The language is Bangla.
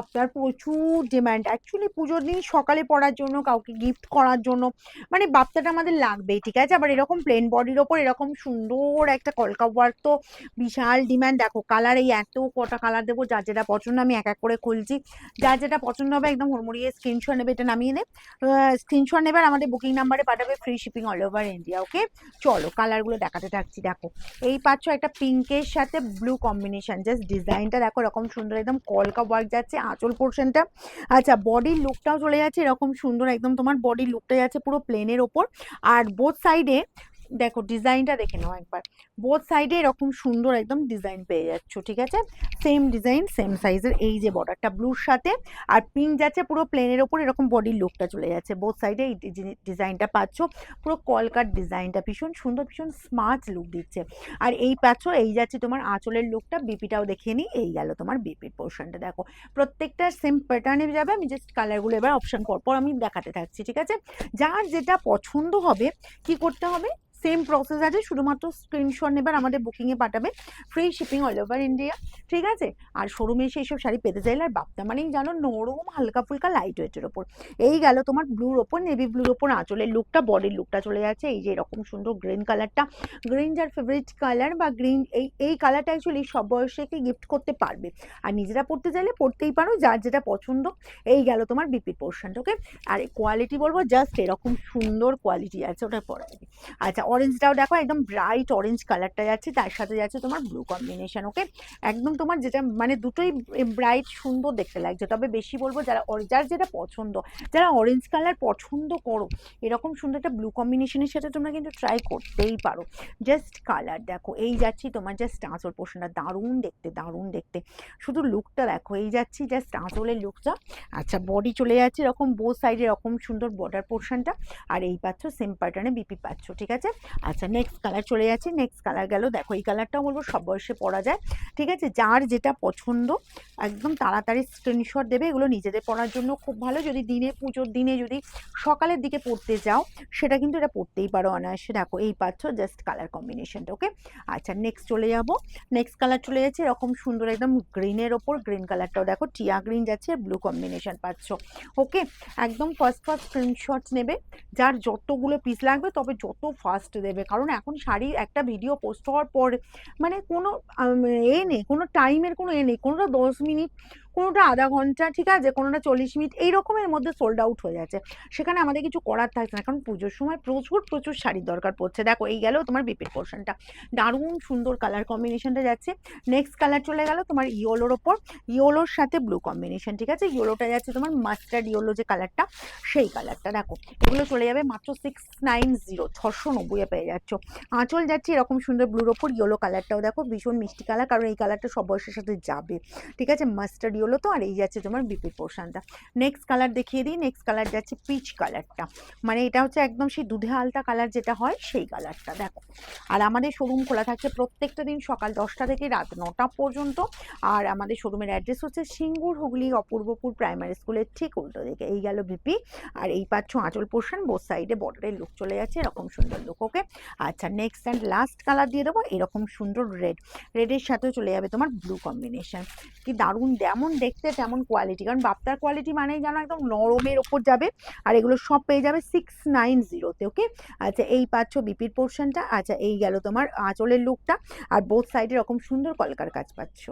আপনার প্রচুর ডিম্যান্ড অ্যাকচুয়ালি পুজোর দিন সকালে পড়ার জন্য, কাউকে গিফট করার জন্য মানে বাপ্তাটা আমাদের লাগবেই, ঠিক আছে? আবার এরকম প্লেন বডির ওপর এরকম সুন্দর একটা কলকা ওয়ার্ক তো বিশাল ডিমান্ড দেখো কালার এই এত কটা কালার দেবো, যার যেটা পছন্দ আমি এক এক করে খুলছি। যার যেটা পছন্দ হবে একদম হুড়মুড়িয়ে স্ক্রিনশট নেবে, এটা নামিয়ে নে। স্ক্রিনশট নেবে আর আমাদের বুকিং নাম্বারে পাঠাবে free shipping all over India okay চলো কালারগুলো দেখাতে থাকছি, দেখো। এই পাচ্ছ একটা পিঙ্কের সাথে ব্লু কম্বিনেশন জাস্ট ডিজাইনটা দেখো, এরকম সুন্দর একদম কলকা ওয়ার্ক যাচ্ছে। আঁচল পোর্শনটা আচ্ছা বডির লুকটাও চলে যাচ্ছে এরকম সুন্দর, একদম তোমার বডির লুকটা যাচ্ছে পুরো প্লেনের ওপর। আর বোথ সাইডে দেখো ডিজাইনটা দেখে নাও একবার। বোথ সাইডে এরকম সুন্দর একদম ডিজাইন পেয়ে যাচ্ছ, ঠিক আছে? সেম ডিজাইন সেম সাইজের এই যে বর্ডারটা ব্লুর সাথে, আর পিঙ্ক যাচ্ছে পুরো প্লেনের ওপর এরকম বডির লুকটা চলে যাচ্ছে। বোথ সাইডে এই ডিজাইনটা পাচ্ছ, পুরো কলকার ডিজাইনটা ভীষণ সুন্দর, ভীষণ স্মার্ট লুক দিচ্ছে। আর এই পাচ্ছ, এই যাচ্ছে তোমার আঁচলের লুকটা বিপিটাও দেখে নিই এই গেল তোমার বিপির পোর্শনটা দেখো। প্রত্যেকটা সেম প্যাটার্নে যাবে, আমি জাস্ট কালারগুলো এবার অপশন পর আমি দেখাতে থাকছি, ঠিক আছে? যার যেটা পছন্দ হবে, কি করতে হবে? সেম প্রসেস আছে, শুধুমাত্র স্ক্রিনশট নেবার আমাদের বুকিংয়ে পাঠাবে। Free shipping all over India ঠিক আছে? আর শোরুমে এসে এইসব শাড়ি পেতে চাইলে আর বাপ্তা মানেই জানো নরম হালকা ফুলকা লাইট ওয়েটের ওপর। এই গেল তোমার ব্লুর ওপর নেভি ব্লুর ওপর, আঁচলের লুকটা বডির লুকটা চলে যাচ্ছে। এই যে এরকম সুন্দর গ্রিন কালারটা গ্রিন যার ফেভারিট কালার বা গ্রিন এই এই কালারটা অ্যাকচুয়ালি সব বয়সেকে গিফট করতে পারবে। আর নিজেরা পড়তে চাইলে পড়তেই পারো, যার যেটা পছন্দ। এই গেল তোমার বিপির পোর্শনটা ওকে আর কোয়ালিটি বলব জাস্ট এরকম সুন্দর কোয়ালিটি আছে, ওটা পরে আচ্ছা অরেঞ্জটাও দেখো, একদম ব্রাইট অরেঞ্জ কালারটা যাচ্ছে, তার সাথে যাচ্ছে তোমার ব্লু কম্বিনেশন ওকে একদম তোমার যেটা মানে দুটোই ব্রাইট সুন্দর দেখতে লাগছে। তবে বেশি বলব যারা যার যেটা পছন্দ, যারা অরেঞ্জ কালার পছন্দ করো, এরকম সুন্দর একটা ব্লু কম্বিনেশনের সাথে তোমরা কিন্তু ট্রাই করতেই পারো। জাস্ট কালার দেখো, এই যাচ্ছি তোমার জাস্ট আঁচল পোর্শনটা দারুণ দেখতে দারুণ দেখতে। শুধু লুকটা দেখো, এই যাচ্ছি জাস্ট আঁচলের লুকটা আচ্ছা বডি চলে যাচ্ছে এরকম বো সাইডে এরকম সুন্দর বর্ডার পোর্শনটা আর এই পাচ্ছ সেম প্যাটার্নে বিপি পাচ্ছ, ঠিক আছে? আচ্ছা নেক্সট কালার চলে যাচ্ছে নেক্সট কালার গেল। দেখো, এই কালারটাও বলব সব বয়সে পরা যায়। ঠিক আছে? যার যেটা পছন্দ, একদম তাড়াতাড়ি স্ক্রিনশট দেবে। এগুলো নিজেদের পরার জন্য খুব ভালো। যদি দিনে, পুজোর দিনে যদি সকালের দিকে পড়তে যাও, সেটা কিন্তু এটা পড়তেই পারো অনায়াসে। দেখো, এই পাচ্ছ জাস্ট কালার কম্বিনেশনটা ওকে আচ্ছা নেক্সট চলে যাব। নেক্সট কালার চলে যাচ্ছে এরকম সুন্দর একদম গ্রিনের ওপর। গ্রিন কালারটাও দেখো, টিয়া গ্রিন যাচ্ছে ব্লু কম্বিনেশন পাচ্ছ। ওকে একদম ফার্স্ট ফার্স্ট স্ক্রিনশট নেবে। যার যতগুলো পিস লাগবে, তবে যত ফাস্ট দেবে। কারণ এখন শাড়ি একটা ভিডিও পোস্ট হওয়ার পরে মানে কোনো এ নেই, কোনো টাইমের কোনো এ নেই, কোনোটা দশ মিনিট কোনোটা আধা ঘণ্টা, ঠিক আছে? কোনোটা চল্লিশ মিনিট এই রকমের মধ্যে সোল্ড আউট হয়ে যাচ্ছে। সেখানে আমাদের কিছু করার থাকছে না, কারণ পুজোর সময় প্রচুর প্রচুর শাড়ির দরকার পড়ছে। দেখো, এই গেল তোমার বিপির পোর্শনটা দারুণ সুন্দর কালার কম্বিনেশনটা যাচ্ছে। নেক্সট কালার চলে গেল তোমার ইয়োলোর ওপর। ইয়োলোর সাথে ব্লু কম্বিনেশন ঠিক আছে? ইয়োলোটা যাচ্ছে তোমার মাস্টার্ড ইয়োলো যে কালারটা সেই কালারটা দেখো, এগুলো চলে যাবে মাত্র সিক্স নাইন জিরো ছশো নব্বইয়ে পেয়ে যাচ্ছ। আঁচল যাচ্ছে এরকম সুন্দর ব্লুর ওপর ইয়েলো কালারটাও দেখো, ভীষণ মিষ্টি কালার কারণ এই কালারটা সব বয়সের সাথে যাবে। ঠিক আছে? মাস্টার্ড ইয়েলো তো, আর এই যাচ্ছে তোমার বিপি পোর্শনটা নেক্সট কালার দেখিয়ে দিই নেক্সট কালার যাচ্ছে পিচ কালারটা মানে এটা হচ্ছে একদম সেই দুধে আলতা কালার যেটা হয়, সেই কালারটা দেখো। আর আমাদের শোরুম খোলা থাকছে প্রত্যেকটা দিন সকাল দশটা থেকে রাত নটা পর্যন্ত। আর আমাদের শোরুমের অ্যাড্রেস হচ্ছে সিঙ্গুর হুগলি অপূর্বপুর প্রাইমারি স্কুলের ঠিক উল্টো দিকে। এই গেল বিপি আর এই পাচ্ছ আঁচল পোর্শন বোথ সাইডে বর্ডারের লুক চলে যাচ্ছে, এরকম সুন্দর লুক ওকে আচ্ছা নেক্সট অ্যান্ড লাস্ট কালার দিয়ে দেবো, এরকম সুন্দর রেড রেডের সাথেও চলে যাবে তোমার ব্লু কম্বিনেশন কি দারুণ, যেমন দেখতে তেমন কোয়ালিটি কারণ বাপ্তার কোয়ালিটি মানেই জানো একদম নরমের ওপর যাবে, আর এগুলো সব পেয়ে যাবে সিক্স নাইন জিরোতে ওকে আচ্ছা এই পাচ্ছ বিপির পোর্শনটা আচ্ছা এই গেল তোমার আঁচলের লুকটা আর বোথ সাইডে এরকম সুন্দর কলকার কাজ পাচ্ছ।